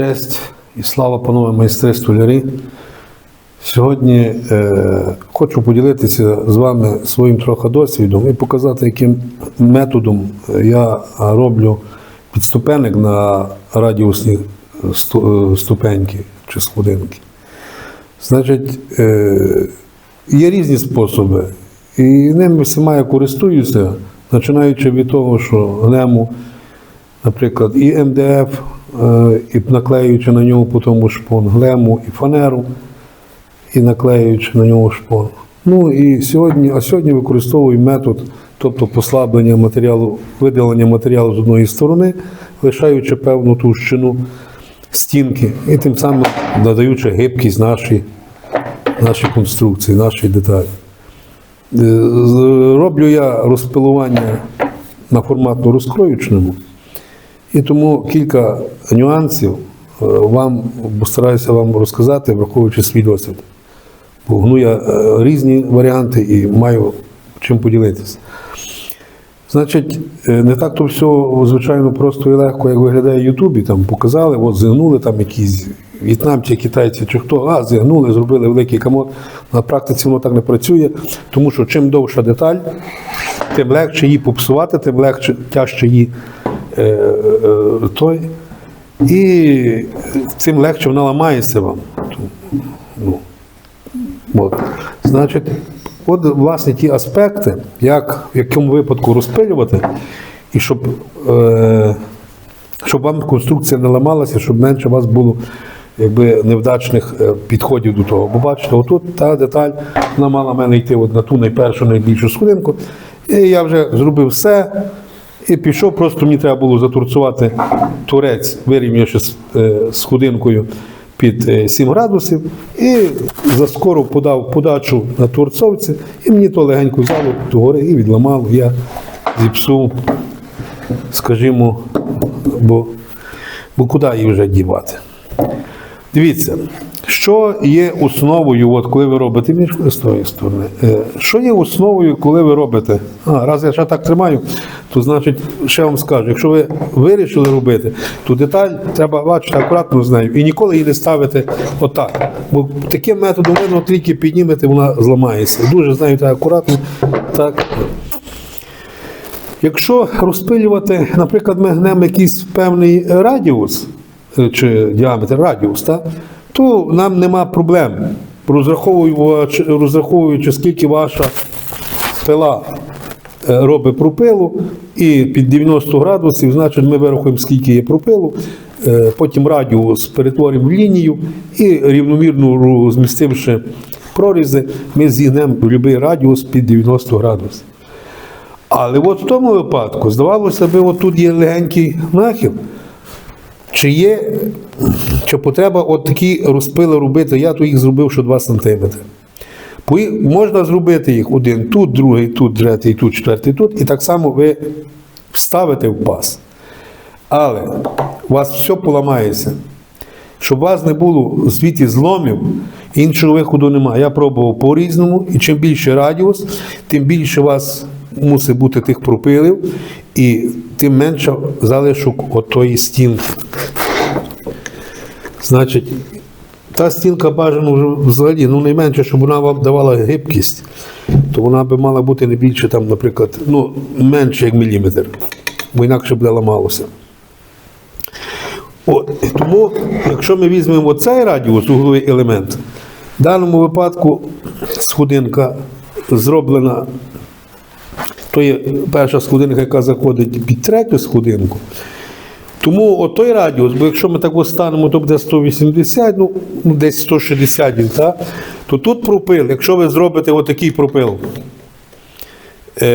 Честь і слава панове майстри столяри. Сьогодні е, хочу поділитися з вами своїм трохи досвідом і показати, яким методом я роблю підступенник на радіусні е, ступеньки чи сходинки. Значить, е, є різні способи, і ними всіма я користуюся, починаючи від того, що гнему, наприклад, і МДФ, і наклеюючи на нього по тому шпон глему і фанеру, і наклеюючи на нього шпон. Ну і сьогодні, а сьогодні використовую метод, тобто послаблення матеріалу, видалення матеріалу з одної сторони, лишаючи певну товщину стінки, і тим самим надаючи гибкість нашій, нашій конструкції, нашій деталі. Е, Роблю я розпилування на форматно розкроючному, і тому кілька нюансів е, вам постараюся вам розказати, враховуючи свій досвід. Бо гну я е, різні варіанти і маю чим поділитися. Значить, е, не так то все, звичайно, просто і легко, як виглядає в Ютубі. Там показали, от зігнули там якісь в'єтнамці, китайці чи хто, а зігнули, зробили великий комод. На практиці воно так не працює, тому що чим довша деталь, тим легше її попсувати, тим легше тяжче її той. І тим легше вона ламається вам. Ну, От. Значить, от власне ті аспекти, як в якому випадку розпилювати, і щоб, е, щоб вам конструкція не ламалася, щоб менше у вас було якби, невдачних е, підходів до того. Бо бачите, отут та деталь вона мала мене йти от на ту найпершу найбільшу сходинку. І я вже зробив все. І пішов, просто мені треба було затурцювати турець, вирівнявши з е, сходинкою під е, 7 градусів, і заскоро подав подачу на турцовці, і мені то легенько взяло догори і відламало. Я зіпсув, скажімо, бо, бо куди її вже дівати. Дивіться, що є основою, от коли ви робите мішку з тої сторони, е, що є основою, коли ви робите? А, раз я ще так тримаю, то значить, ще вам скажу, якщо ви вирішили робити, то деталь треба бачити акуратно з нею і ніколи її не ставити отак. Бо таким методом ви ну, тільки піднімете, вона зламається. Дуже з нею акуратно. Так. Якщо розпилювати, наприклад, ми гнемо якийсь певний радіус е, чи діаметр радіус, так, то нам нема проблем, розраховуючи, скільки ваша пила е, робить пропилу, і під 90 градусів, значить, ми вирахуємо, скільки є пропилу, е, потім радіус перетворимо в лінію і рівномірно розмістивши прорізи, ми зігнемо будь-який радіус під 90 градусів. Але от в тому випадку, здавалося б, от тут є легенький нахил. Чи є чи потреба от такі розпили робити? Я то їх зробив що 2 см. Можна зробити їх один тут, другий тут, третій тут, четвертий тут, і так само ви вставите в пас. Але у вас все поламається. Щоб у вас не було звідти зломів, іншого виходу немає. Я пробував по-різному, і чим більше радіус, тим більше у вас мусить бути тих пропилів, і тим менше залишок отої стінки. Значить, та стінка бажано вже взагалі, ну найменше, щоб вона вам давала гибкість, то вона би мала бути не більше, там, наприклад, ну, менше як міліметр, бо інакше буде ламалося. От, тому, якщо ми візьмемо оцей радіус, угловий елемент, в даному випадку сходинка зроблена, то є перша сходинка, яка заходить під третю сходинку. Тому от той радіус, бо якщо ми так станемо, то буде 180, ну ну, десь 160, він, та, то тут пропил, якщо ви зробите отакий пропил, е,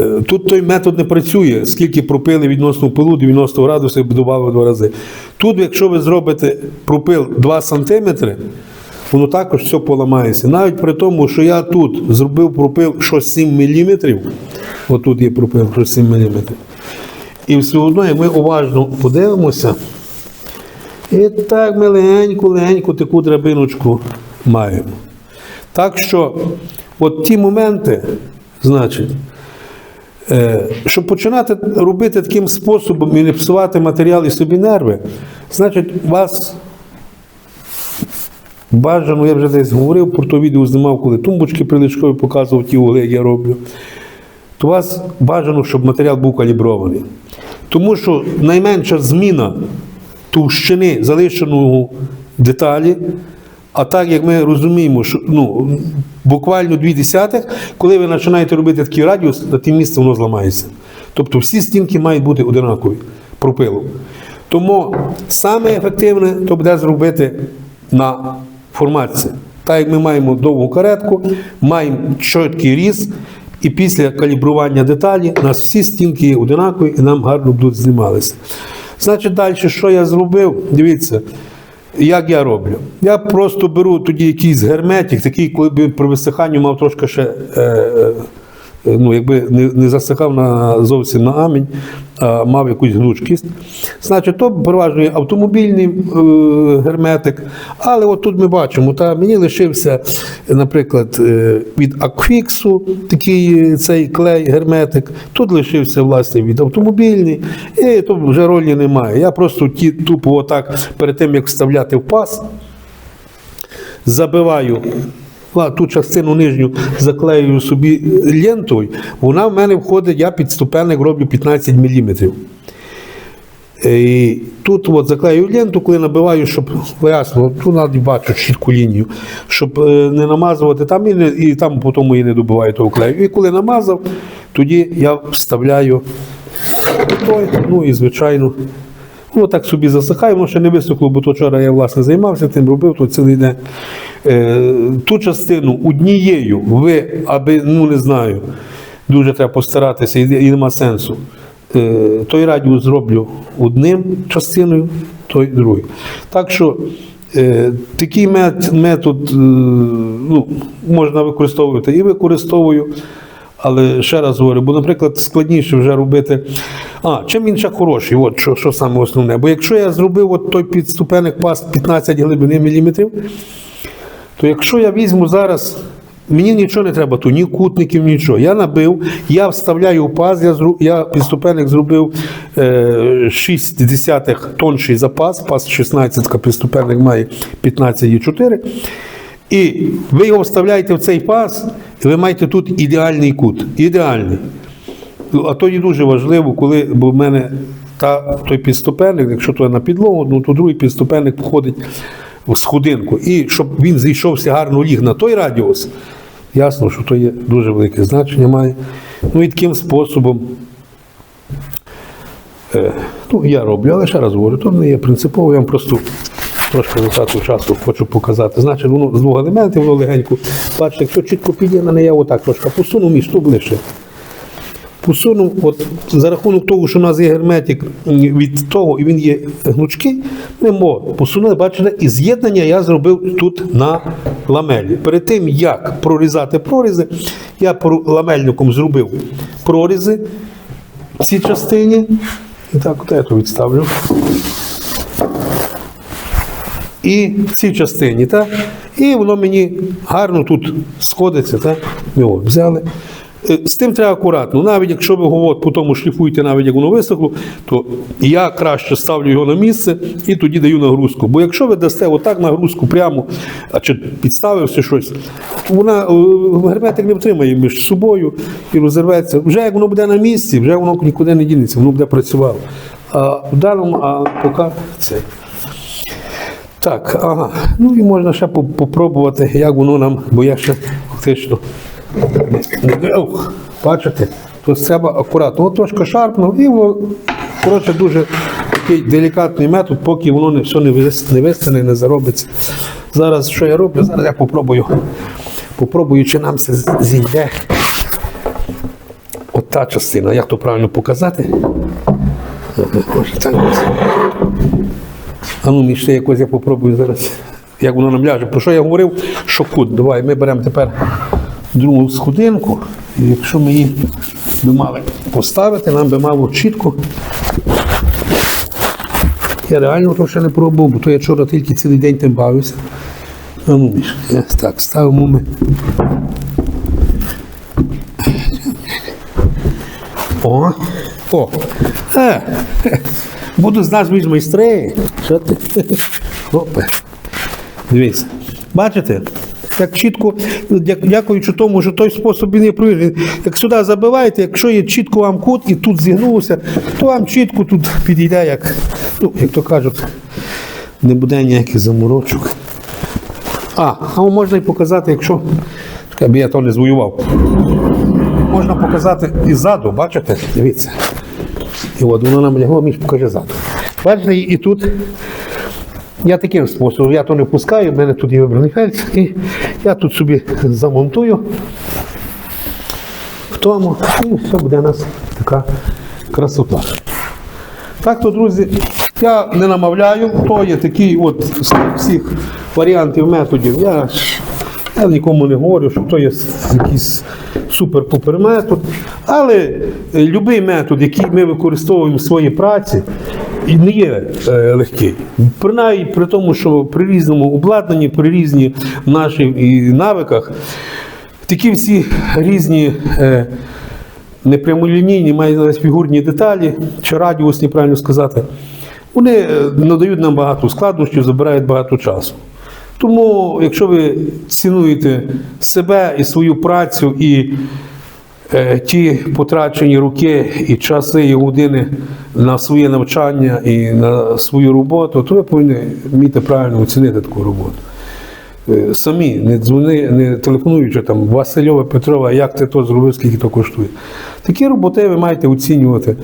е, тут той метод не працює, скільки пропили відносно пилу, 90 градусів додав два рази. Тут, якщо ви зробите пропил 2 см, воно також все поламається. Навіть при тому, що я тут зробив пропил що 7 мм, отут є пропил що 7 мм. І все одно, як ми уважно подивимося, і так ми легеньку-легеньку таку драбиночку маємо. Так що, от ті моменти, значить, Е, Щоб починати робити таким способом і не псувати матеріал і собі нерви, значить, вас бажано, я вже десь говорив, про то відео знімав, коли тумбочки приличкові показував ті угли, як я роблю. То у вас бажано, щоб матеріал був калібрований. Тому що найменша зміна товщини залишеного деталі, а так як ми розуміємо, що ну, буквально дві десятих, коли ви починаєте робити такий радіус, на тим місце воно зламається. Тобто всі стінки мають бути одинакові пропилу. Тому саме ефективне то буде зробити на формації. Так як ми маємо довгу каретку, маємо чіткий різ, і після калібрування деталі у нас всі стінки одинакові і нам гарно будуть знімалися. Значить, далі, що я зробив? Дивіться, як я роблю. Я просто беру тоді якийсь герметик, такий, коли б при висиханні мав трошки ще. Е, е, ну, якби не, не засихав на, зовсім на амінь, а мав якусь гнучкість. Значить, то переважно автомобільний е, герметик. Але от тут ми бачимо, та мені лишився, наприклад, е, від Акфіксу такий е, цей клей герметик. Тут лишився власне від автомобільний, і тут вже ролі немає. Я просто ті, тупо отак перед тим, як вставляти в пас, забиваю ту частину нижню заклею собі лентою, вона в мене входить, я підступельник роблю 15 мм. І тут от заклею ленту, коли набиваю, щоб ясно, тут навіть бачу чітку лінію, щоб е, не намазувати там і, не, і там потім її не добиваю того клею. І коли намазав, тоді я вставляю той, ну і звичайно. Воно так собі засихає, воно ще не висохло, бо то вчора я власне займався тим, робив то цілий день. Е, ту частину однією ви, аби, ну не знаю, дуже треба постаратися, і, і нема сенсу. Е, той радіус зроблю одним частиною, той другою. Так що е, такий мет- метод е, ну, можна використовувати і використовую. Але ще раз говорю, бо, наприклад, складніше вже робити. А, чим він ще хороший, от що, що саме основне. Бо якщо я зробив от той підступенник пас 15 глибини міліметрів, то якщо я візьму зараз, мені нічого не треба, то ні кутників, нічого. Я набив, я вставляю паз, я, зру- я підступенник зробив е, 6 десятих тонший запас, паз 16, підступенник має 15,4. І ви його вставляєте в цей паз, і ви маєте тут ідеальний кут. Ідеальний. А то і дуже важливо, коли бо в мене та, той підступенник, якщо то на підлогу, ну то другий підступенник входить в сходинку. І щоб він зійшовся гарно ліг на той радіус, ясно, що то є дуже велике значення має. Ну і таким способом. Е, ну, я роблю, але ще раз говорю, то не є принципово, я вам просто трошки витрату часу хочу показати. Значить, воно з двох елементів, воно легенько. Бачите, якщо чітко під'єднане, я отак трошки посуну між то ближче. Посунув, от за рахунок того, що у нас є герметик від того, і він є гнучкий, ми мо посунули, бачите, і з'єднання я зробив тут на ламелі. Перед тим, як прорізати прорізи, я ламельником зробив прорізи в цій частині. І так, от я тут відставлю. І в цій частині, так? І воно мені гарно тут сходиться, так? Його взяли. Е, З тим треба акуратно. Навіть якщо ви його по тому шліфуєте, навіть як воно висохло, то я краще ставлю його на місце і тоді даю нагрузку. Бо якщо ви дасте отак нагрузку прямо, а чи підставився щось, вона е, герметик не втримає між собою і розірветься. Вже як воно буде на місці, вже воно нікуди не дінеться, воно буде працювало. А в даному, а поки це. Так, ага. Ну і можна ще попробувати, як воно нам, бо я ще фактично. Не- бачите? Тут треба акуратно. От трошки шарпнув і коротше дуже такий делікатний метод, поки воно не все не вис- не вистане, не заробиться. Зараз що я роблю? Зараз я попробую. Попробую, чи нам це зійде. От та частина, як то правильно показати. А ну, між якось я попробую зараз, як воно нам ляже. Про що я говорив? Що кут. Давай, ми беремо тепер другу сходинку, і якщо ми її би мали поставити, нам би мало чітко. Я реально то ще не пробував, бо то я вчора тільки цілий день тим бавився. Ну, так, ставимо ми. О, о. Е, буду з нас ж майстри. Що ти? Опе. Дивіться. Бачите? Як чітко, дя- дякуючи тому, що той спосіб він є провірений. Як сюди забиваєте, якщо є чітко вам кут і тут зігнувся, то вам чітко тут підійде, як, ну, як то кажуть, не буде ніяких заморочок. А, а можна і показати, якщо. Бо я то не звоював. Можна показати і ззаду, бачите? Дивіться. І от воно нам лягло, між покаже ззаду. Бачите, і тут. Я таким способом, я то не пускаю, в мене тут є вибраний фельдс, і я тут собі замонтую в тому, і все буде у нас така красота. Так то, друзі, я не намовляю, то є такий от з всіх варіантів методів. Я, я нікому не говорю, що то є якийсь супер-пупер метод. Але будь-який метод, який ми використовуємо в своїй праці, і не є е, легкий. Принаймні при тому, що при різному обладнанні, при різні наших і навиках, такі всі різні. Е, непрямолінійні, мають фігурні деталі, чи радіусні, правильно сказати, вони е, надають нам багато складнощів, забирають багато часу. Тому, якщо ви цінуєте себе і свою працю, і е, ті потрачені роки, і часи, і години на своє навчання і на свою роботу, то ви повинні вміти правильно оцінити таку роботу. Е, Самі не дзвони, не телефонуючи там Васильова Петрова, як ти то зробив, скільки то коштує. Такі роботи ви маєте оцінювати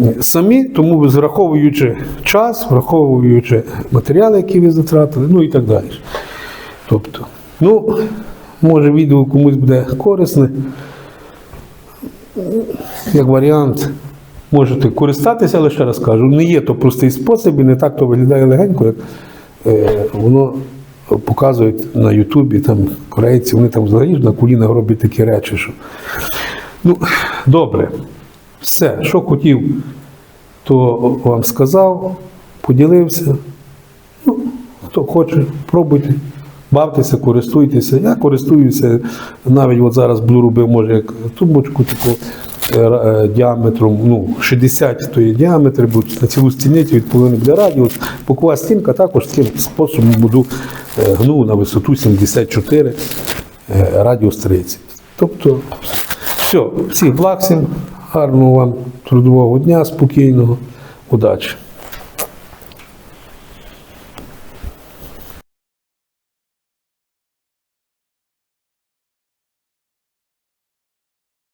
е, самі, тому враховуючи час, враховуючи матеріали, які ви затратили, ну і так далі. Тобто, ну, може відео комусь буде корисне. Як варіант, можете користатися, але ще раз кажу, не є то простий спосіб і не так то виглядає легенько, як е, воно показують на Ютубі, там корейці, вони там взагалі на колінах роблять такі речі. Що... Ну, добре. Все, що хотів, то вам сказав, поділився. Ну, хто хоче, пробуйте, бавтеся, користуйтеся. Я користуюся, навіть от зараз буду робити, може, як тумбочку таку е, е, діаметром, ну, 60 то є діаметр, бо на цілу стіницю від половини буде радіус. Бокова стінка також таким способом буду е, гну на висоту 74, е, радіус 30. Тобто, все, всіх благ всім, гарного вам трудового дня, спокійного, удачі.